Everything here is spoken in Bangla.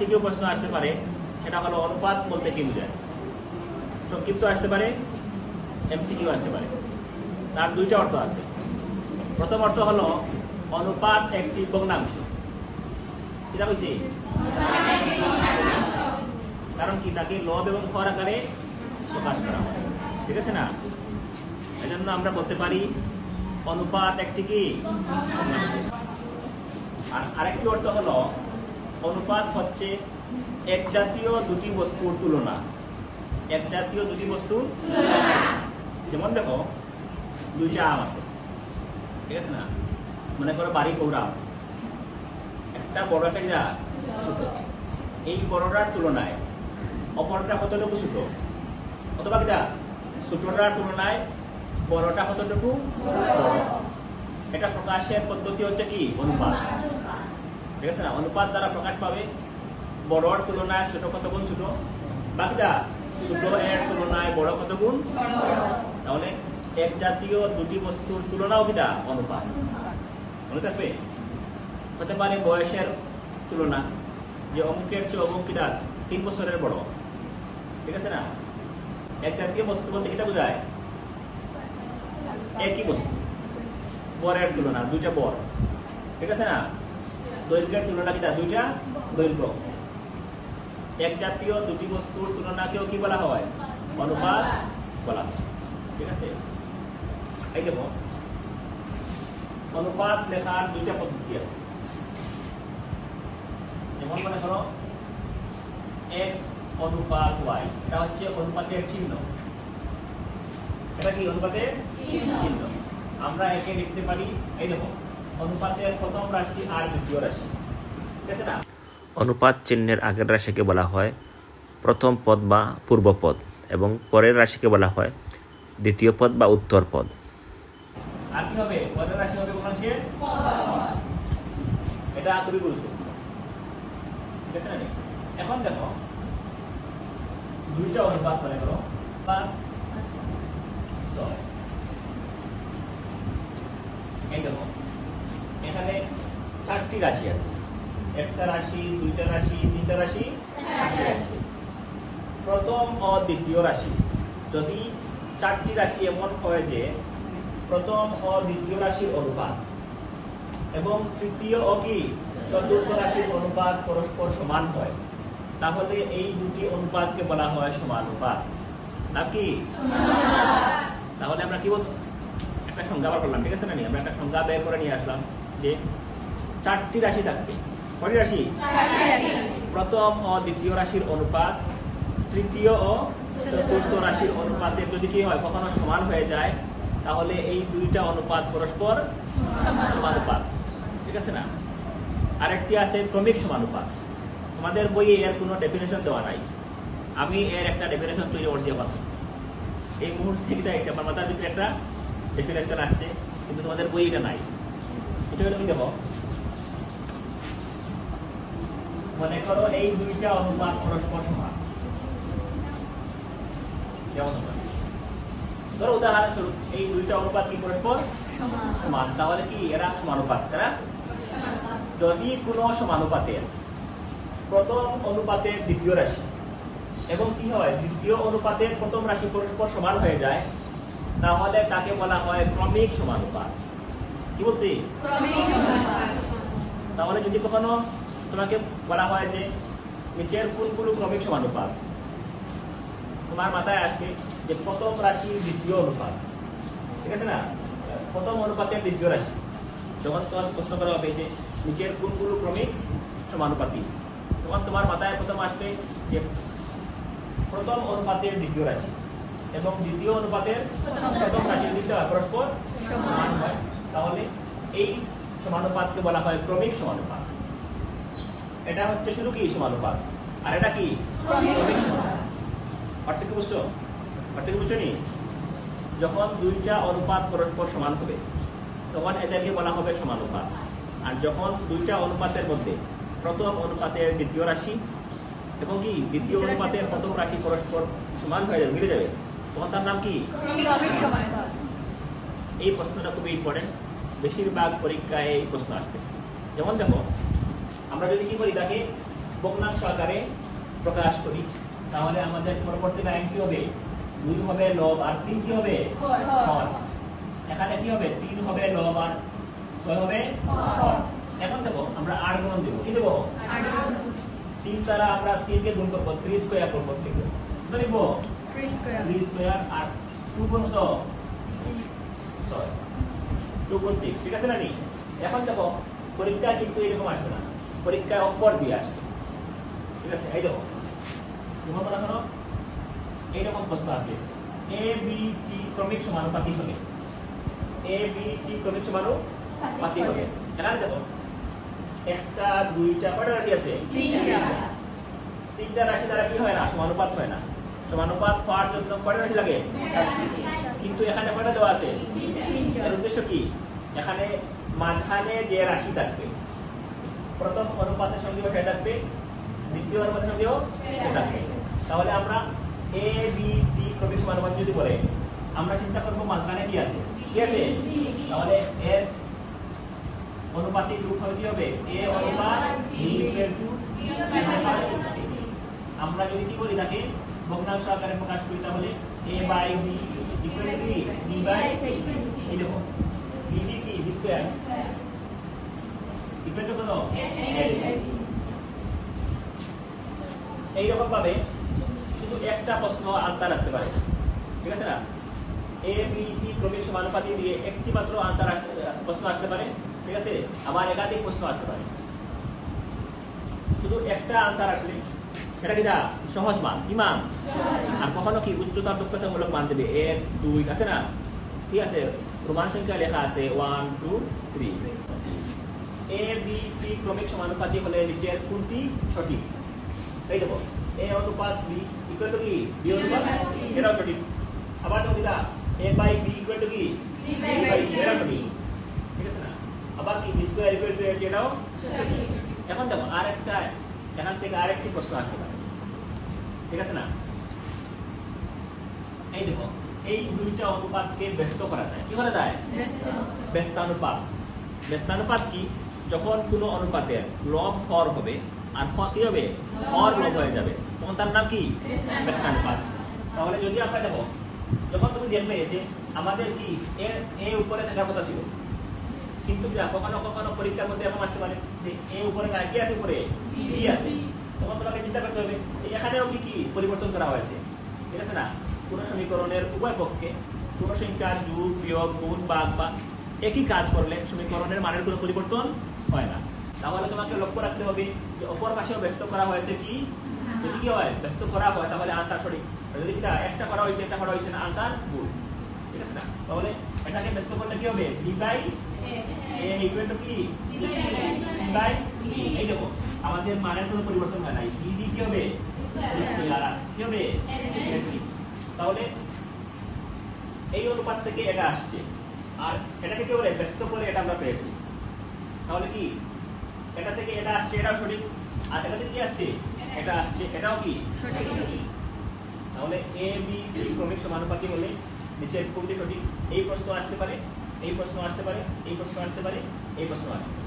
সিকিউ প্রশ্ন আসতে পারে, সেটা হলো অনুপাত বলতে কি বোঝায়? সংক্ষিপ্ত আসতে পারে এমসিকিউ আসতে পারে। তার দুইটা অর্থ আছে। প্রথম অর্থ হলো অনুপাত একটি ভগ্নাংশ। কিতা কইছি কারণ কি তাকে লব এবং হর আকারে প্রকাশ করা হয়। ঠিক আছে না? এজন্য আমরা বলতে পারি অনুপাত একটি কি? আর আরেকটি অর্থ হলো অনুপাত হচ্ছে এক জাতীয় দুটি বস্তুর তুলনা। এক জাতীয় দুটি বস্তু যেমন দেখো, দুইটা আম আছে, ঠিক আছে না? মনে করো বাড়ি কৌরা একটা বড় একটা যা, ছোট। এই বড়টার তুলনায় অপরটা কতটুকু ছোট? অথবা কিটা ছোটটার তুলনায় বড়টা কতটুকু এটা প্রকাশের পদ্ধতি হচ্ছে কি? অনুপাত। ঠিক আছে না? অনুপাত দ্বারা প্রকাশ পাবে বড়র তুলনায় ছোট কত গুণ ছোট? বাকিটা ছোট এর তুলনায় বড় কত গুণ? তাহলে এক জাতীয় দুটি বস্তুর তুলনাও কিটা? অনুপাত। মনে থাকবে? হতে পারে বয়সের তুলনা, যে অমুকের চেয়ে অমুক কিটা তিন বছরের বড়। ঠিক আছে না? এক জাতীয় বস্তু বলতে কিটা বোঝায়? একই বস্তু। বরের তুলনা, দুইটা বর। ঠিক আছে না? দৈর্ঘ্যের তুলনা কিটা দুইটা দৈর্ঘ্য। এক জাতীয় দুটি বস্তুর তুলনাকেও কি বলা হয়? অনুপাত বলা হয়। ঠিক আছে? এই দেখো অনুপাত লেখার দুইটা পদ্ধতি আছে। যেমন মনে করো এক্স অনুপাত ওয়াই এটা হচ্ছে অনুপাতের চিহ্ন। এটা কি অনুপাতের? চিহ্ন। আমরা একে লিখতে পারি এই দেখো অনুপাতের প্রথম রাশি আর দ্বিতীয় রাশি। ঠিক আছে না? অনুপাত চিহ্নের আগের রাশিকে বলা হয় প্রথম পদ বা পূর্ব পদ এবং পরের রাশিকে বলা হয় দ্বিতীয় পদ বা উত্তর পদ। আর কি হবে? পরের রাশি হবে কোন রাশি এটা খুবই গুরুত্বপূর্ণ ঠিক আছে না? এখন দেখো দুইটা অনুপাত মনে করো বা ছয় এই দেখো এখানে চারটি রাশি আছে। একটা রাশি, দুইটা রাশি, তিনটা রাশি? প্রথম ও দ্বিতীয় রাশি। যদি চারটি রাশি এমন হয় যে প্রথম ও দ্বিতীয় রাশির অনুপাত এবং তৃতীয় ও কি? চতুর্থ রাশির অনুপাত পরস্পর সমান হয়, তাহলে এই দুটি অনুপাতকে বলা হয় সমানুপাত নাকি? তাহলে আমরা কি বল একটা সংজ্ঞা বার করলাম, ঠিক আছে না? আমরা একটা সংজ্ঞা বের করে নিয়ে আসলাম যে চারটি রাশি থাকবে। কটি রাশি? প্রথম ও দ্বিতীয় রাশির অনুপাত তৃতীয় ও চতুর্থ রাশির অনুপাতের যদি কি হয় কখনো সমান হয়ে যায় তাহলে এই দুইটা অনুপাত পরস্পর সমানুপাত। ঠিক আছে না? আরেকটি আছে ক্রমিক সমানুপাত। তোমাদের বইয়ে এর কোনো ডেফিনেশন দেওয়া নাই। আমি এর একটা ডেফিনেশন তৈরি করছি এখন। এই মুহূর্তে এটা এসে আমার মাথার ভিতরে একটা ডেফিনেশন আসছে কিন্তু তোমাদের বই এটা নাই। এটা হলো কি দেখো? মনে করো এই দুইটা অনুপাত পরস্পর সমান। যেমন ধরো উদাহরণস্বরূপ এই দুইটা অনুপাত কি পরস্পর? সমান। তাহলে কি এরা সমানুপাত এরা যদি কোনো সমানুপাতের প্রথম অনুপাতের দ্বিতীয় রাশি এবং কি হয় দ্বিতীয় অনুপাতের প্রথম রাশি পরস্পর সমান হয়ে যায় তাহলে তাকে বলা হয় ক্রমিক সমানুপাত। কি বলছি? তাহলে যদি কখনো তোমাকে বলা হয় যে নিচের কোনগুলো ক্রমিক সমানুপাত? তোমার মাথায় আসবে যে প্রথম রাশি দ্বিতীয় অনুপাত। ঠিক আছে না? প্রথম অনুপাতের দ্বিতীয় রাশি। যখন তোমার প্রশ্ন করা হবে যে নিচের কোনগুলো ক্রমিক সমানুপাতি তখন তোমার মাথায় প্রথম আসবে যে প্রথম অনুপাতের দ্বিতীয় রাশি এবং দ্বিতীয় অনুপাতের প্রথম রাশির দিকটা পরস্পর সমান হয়, তাহলে এই সমানুপাতকে বলা হয় ক্রমিক সমানুপাত। এটা হচ্ছে শুধু কি সমানুপাত আর এটা কি? ক্রমিক অর্থ কি বুঝছ? অর্থ কি বুঝছ নি? যখন দুইটা অনুপাত পরস্পর সমান হবে তখন এদেরকে বলা হবে সমানুপাত আর যখন দুইটা অনুপাতের মধ্যে প্রথম অনুপাতের দ্বিতীয় রাশি এবং কি দ্বিতীয় অনুপাতের প্রথম রাশি পরস্পর সমান হয়ে যাবে মিলে যাবে তখন তার নাম কি? এই প্রশ্নটা খুবই ইম্পর্টেন্ট বেশিরভাগ পরীক্ষায় এই প্রশ্ন আসবে। যেমন দেখো আমরা যদি কি করি তাকে ভগ্নাংশ আকারে প্রকাশ করি তাহলে আমাদের পরবর্তী লাইন কি হবে? দুই হবে লব আর তিন কি হবে? হর। এখানে কি হবে? তিন হবে লব আর ছয় হবে এখন দেখো আমরা আট গুণ দেবো। কি দেবো? তিন দ্বারা আমরা তিনকে গুণ করব থ্রি স্কোয়ার করব আছে লিখব? থ্রি স্কোয়ার আর টু গুণ কত? টু গুণ সিক্স ঠিক আছে না নি? এখন দেখো পরীক্ষা কিন্তু এরকম আসবে না। পরীক্ষায় অক্ষর দিয়ে আসবে। ঠিক আছে? এই দেখো। তোমার মনে করো এইরকম প্রশ্ন আসবে। এ বি সি ক্রমিক সমানুপাতিক হবে? এ বি সি ক্রমিক সমানুপাতিক হবে? এখানে দেখো। একটা দুইটা কয়টা রাশি আছে? তিনটা। তিনটা রাশি দ্বারা কি হয় না? সমানুপাত হয় না। সমানুপাত হওয়ার জন্য কয়টা রাশি লাগে? কিন্তু এখানে কয়টা দেওয়া আছে? এর উদ্দেশ্য কি? এখানে মাঝখানে যে রাশি থাকবে প্রথম অনুপাতের সঙ্গেও সে থাকবে। দ্বিতীয় অনুপাতের সঙ্গেও সে থাকবে। তাহলে আমরা এ বি সি ক্রমিক সমানুপাত যদি বলে, আমরা চিন্তা করব মাঝখানে কি আছে? কি আছে? তাহলে এর অনুপাতিক রূপ হবে কি হবে? এ অনুপাত বি আমরা যদি কি বলি তাকে? ভগ্নাংশ আকারে প্রকাশ করি তাহলে A by B equal to b by এই দেখো বি কি? B স্কয়ার ইকুয়াল কত এই ভাবে শুধু একটা প্রশ্ন আনসার আসতে পারে। ঠিক আছে না? এ বি সি ক্রমিক সমানুপাতি দিয়ে একটি মাত্র আনসার প্রশ্ন আসতে পারে। ঠিক আছে? আবার একাধিক প্রশ্ন আসতে পারে। শুধু একটা আনসার আসলে সেটা কি দা? সহজ মান কি মান আর কখনো কি উচ্চতা দক্ষতামূলক মান দেবে? এক দুই আছে না? ঠিক আছে? প্রমাণ সংখ্যা লেখা আছে one two three A B C ক্রমিক সমানুপাতি হলে নিচের কোনটি? সঠিক এই দেখো এ অনুপাত বি ইকুয়াল টু কি? বি অনুপাত। এটাও সঠিক আবার দেখো দিদা A by B equal to কি? By by C, এটাও সঠিক ঠিক আছে না? আবার কি? B square equal to A C এটাও? এখন দেখো আরেকটা সেখান থেকে আরেকটি প্রশ্ন আসতে পারে। ঠিক আছে না? এই দেখো এই দুইটা অনুপাতকে ব্যস্ত করা যায়। কি করা যায়? ব্যস্তানুপাত। ব্যস্তানুপাত কি? যখন কোনো অনুপাতের লব হর হবে, আর হ কি হবে? হর লব হয়ে যাবে। তখন তার নাম কি? তাহলে যদি আমরা দেখো, যখন তুমি দেখবে যে আমাদের কি এ এ উপরে থাকার কথা ছিল, কিন্তু কখনো কখনো পরীক্ষার মধ্যে এরকম আসতে পারে যে এ উপরে কি আছে উপরে? বি আছে। তখন তোমাকে চিন্তা করতে হবে যে এখানেও কি কি পরিবর্তন করা হয়েছে। ঠিক আছে না? কোনো সমীকরণের উভয় পক্ষে কোনো সংখ্যার যোগ, বিয়োগ, গুণ বাদ বা একই কাজ করলে সমীকরণের মানের কোনো পরিবর্তন হয় না। তাহলে তোমাকে লক্ষ্য রাখতে হবে যে অপর পাশেও ব্যস্ত করা হয়েছে কি? যদি কি হয়, ব্যস্ত করা হয়, তাহলে আনসার সঠিক যদি একটা করা হয়েছে, একটা করা হয়েছে না আনসার ভুল। ঠিক আছে না? তাহলে এটাকে ব্যস্ত করলে কি হবে? D by A equal to কি? সি বাই এই দেখো, আমাদের মানের কোনো পরিবর্তন হয় নাই। বি ডি কি হবে? তাহলে এই অনুপাত থেকে এটা আসছে। আর এটাকে কি বলে? ব্যস্ত করে এটা আমরা পেয়েছি। তাহলে কি? এটা থেকে এটা আসছে এটাও সঠিক। আর এটা থেকে কি আসছে? এটা আসছে এটাও কি? তাহলে এ বি সি ক্রমিক সমানুপাতি হলে নিচের কোনটি সঠিক? এই প্রশ্ন আসতে পারে এই প্রশ্ন আসতে পারে এই প্রশ্ন আসতে পারে এই প্রশ্ন আসতে পারে।